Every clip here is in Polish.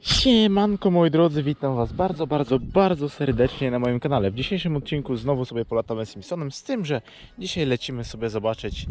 Siemanko moi drodzy, witam was bardzo, bardzo, bardzo serdecznie na moim kanale. W dzisiejszym odcinku znowu sobie polatamy Simpsonem, z tym, że dzisiaj lecimy sobie zobaczyć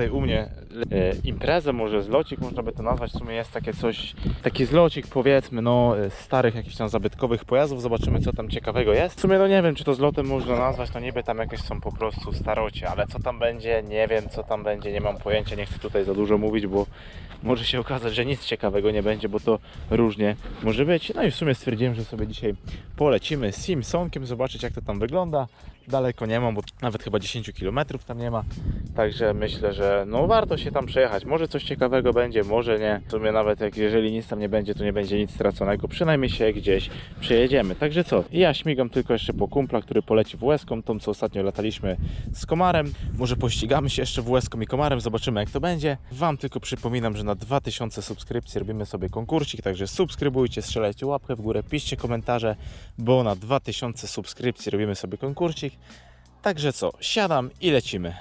tutaj u mnie e, imprezę, może zlocik można by to nazwać, w sumie jest takie coś, taki zlocik powiedzmy, no e, starych jakichś tam zabytkowych pojazdów, zobaczymy co tam ciekawego jest. W sumie no nie wiem, czy to zlotem można nazwać, no niby tam jakieś są po prostu starocie, ale co tam będzie, nie wiem co tam będzie, nie mam pojęcia, nie chcę tutaj za dużo mówić, bo może się okazać, że nic ciekawego nie będzie, bo to różnie może być. No i w sumie stwierdziłem, że sobie dzisiaj polecimy Simpsonkiem, zobaczyć jak to tam wygląda. Daleko nie mam, bo nawet chyba 10 km tam nie ma. Także myślę, że no warto się tam przejechać. Może coś ciekawego będzie, może nie. W sumie nawet jak jeżeli nic tam nie będzie, to nie będzie nic straconego. Przynajmniej się gdzieś przejedziemy. Także co? Ja śmigam tylko jeszcze po kumpla, który poleci w łezką, tą co ostatnio lataliśmy z komarem. Może pościgamy się jeszcze w łezką i komarem, zobaczymy jak to będzie. Wam tylko przypominam, że na 2000 subskrypcji robimy sobie konkursik, także subskrybujcie, strzelajcie łapkę w górę, piszcie komentarze, bo na 2000 subskrypcji robimy sobie konkursik. Także co, siadam i lecimy.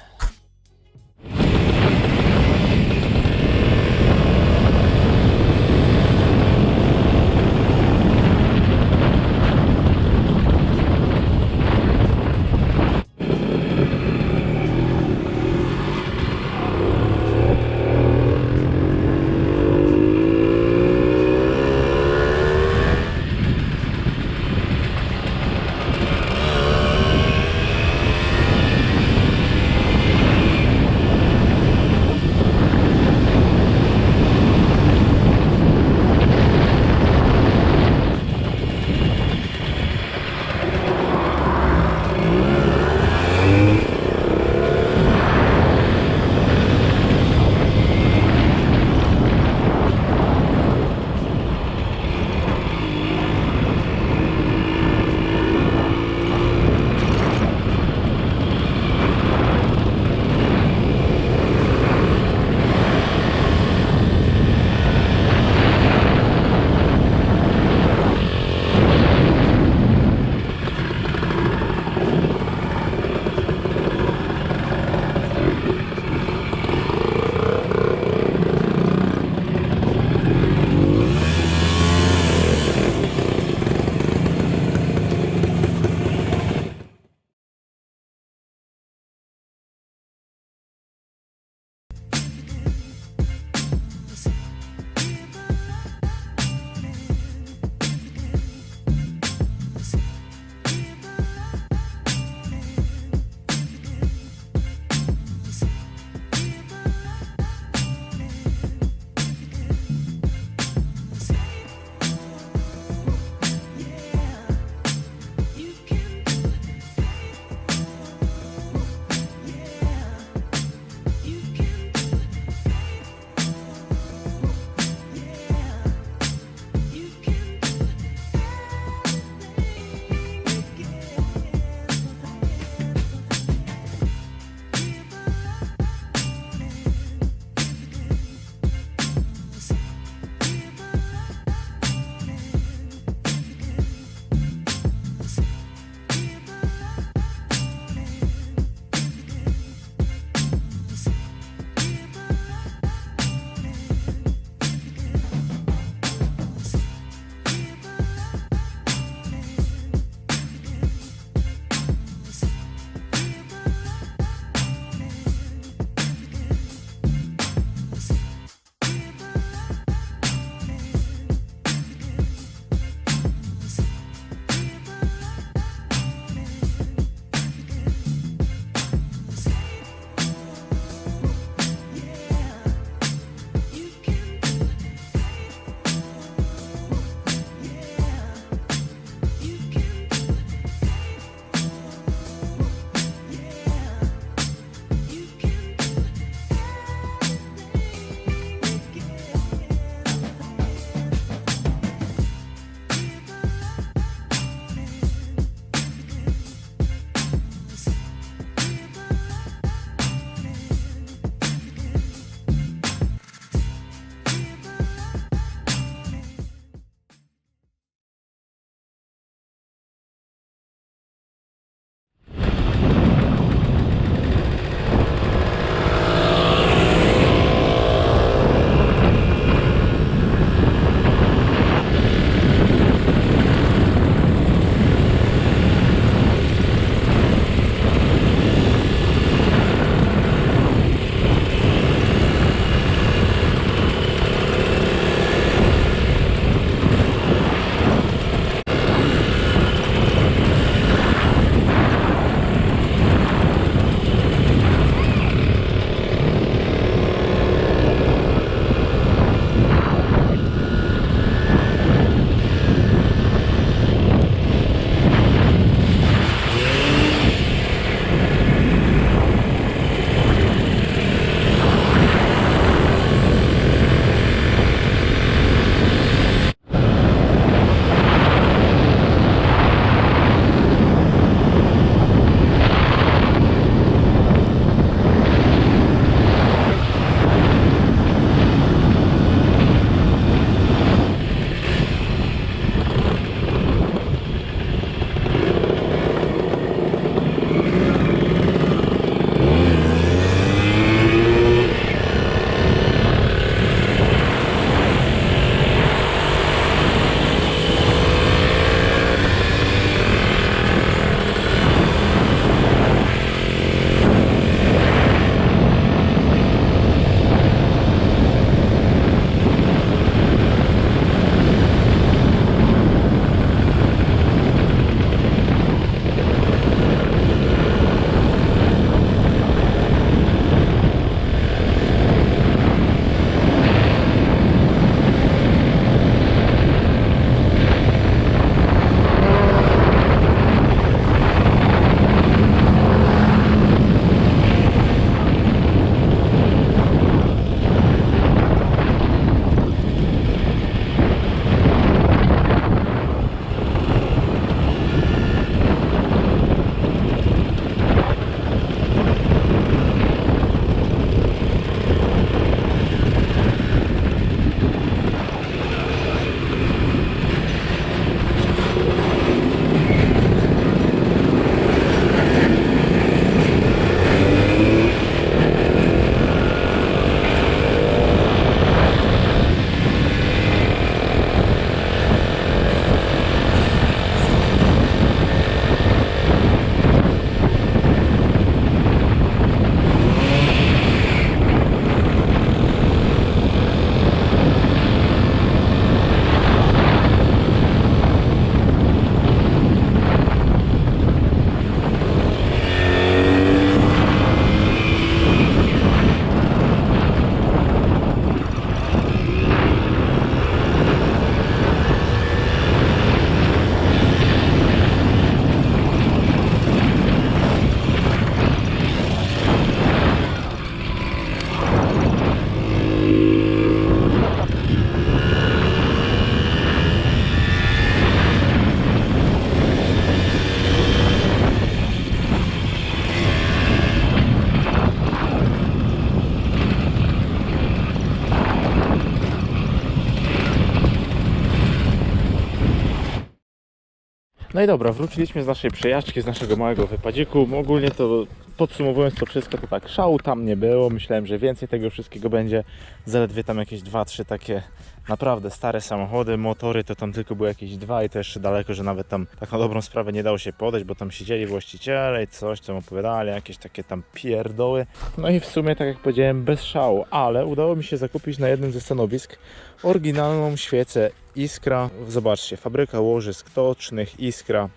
No i dobra, wróciliśmy z naszej przejażdżki, z naszego małego wypadziku. Ogólnie to podsumowując to wszystko, to tak szału tam nie było. Myślałem, że więcej tego wszystkiego będzie. Zaledwie tam jakieś dwa, trzy takie naprawdę stare samochody, motory to tam tylko były jakieś dwa i to jeszcze daleko, że nawet tam tak na dobrą sprawę nie dało się podejść, bo tam siedzieli właściciele i coś tam opowiadali, jakieś takie tam pierdoły. No i w sumie, tak jak powiedziałem, bez szału, ale udało mi się zakupić na jednym ze stanowisk oryginalną świecę Iskra. Zobaczcie, fabryka łożysk tocznych Iskra,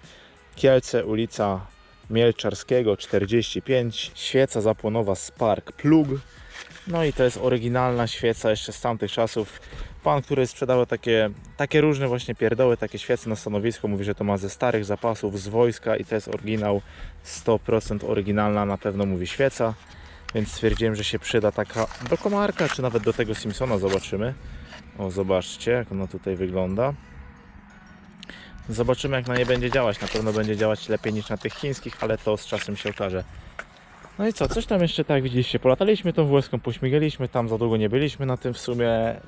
Kielce, ulica Mielczarskiego 45, świeca zapłonowa Spark Plug. No i to jest oryginalna świeca jeszcze z tamtych czasów. Pan, który sprzedawał takie, takie różne właśnie pierdoły, takie świece na stanowisku, mówi, że to ma ze starych zapasów, z wojska i to jest oryginał, 100% oryginalna na pewno mówi świeca. Więc stwierdziłem, że się przyda taka do komarka, czy nawet do tego Simpsona zobaczymy. O, zobaczcie, jak ona tutaj wygląda. Zobaczymy, jak na nie będzie działać. Na pewno będzie działać lepiej niż na tych chińskich, ale to z czasem się okaże. No i co, coś tam jeszcze tak widzieliście, polataliśmy tą WS-ką, pośmigaliśmy, tam za długo nie byliśmy na tym w sumie, e,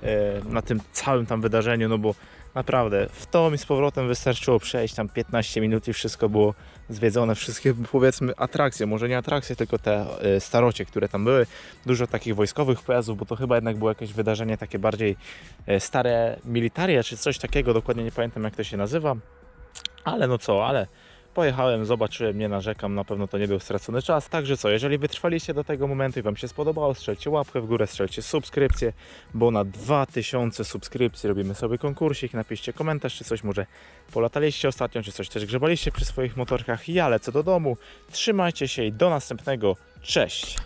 na tym całym tam wydarzeniu, no bo naprawdę w to mi z powrotem wystarczyło przejść tam 15 minut i wszystko było zwiedzone, wszystkie powiedzmy atrakcje, może nie atrakcje, tylko te e, starocie, które tam były, dużo takich wojskowych pojazdów, bo to chyba jednak było jakieś wydarzenie takie bardziej e, stare militaria, czy coś takiego, dokładnie nie pamiętam jak to się nazywa, ale no co, ale Pojechałem, zobaczyłem, nie narzekam, na pewno to nie był stracony czas. Także co, jeżeli wytrwaliście do tego momentu i Wam się spodobało, strzelcie łapkę w górę, strzelcie subskrypcję, bo na 2000 subskrypcji robimy sobie konkursik. Napiszcie komentarz, czy coś może polataliście ostatnio, czy coś też grzebaliście przy swoich motorkach. Ja lecę do domu. Trzymajcie się i do następnego. Cześć!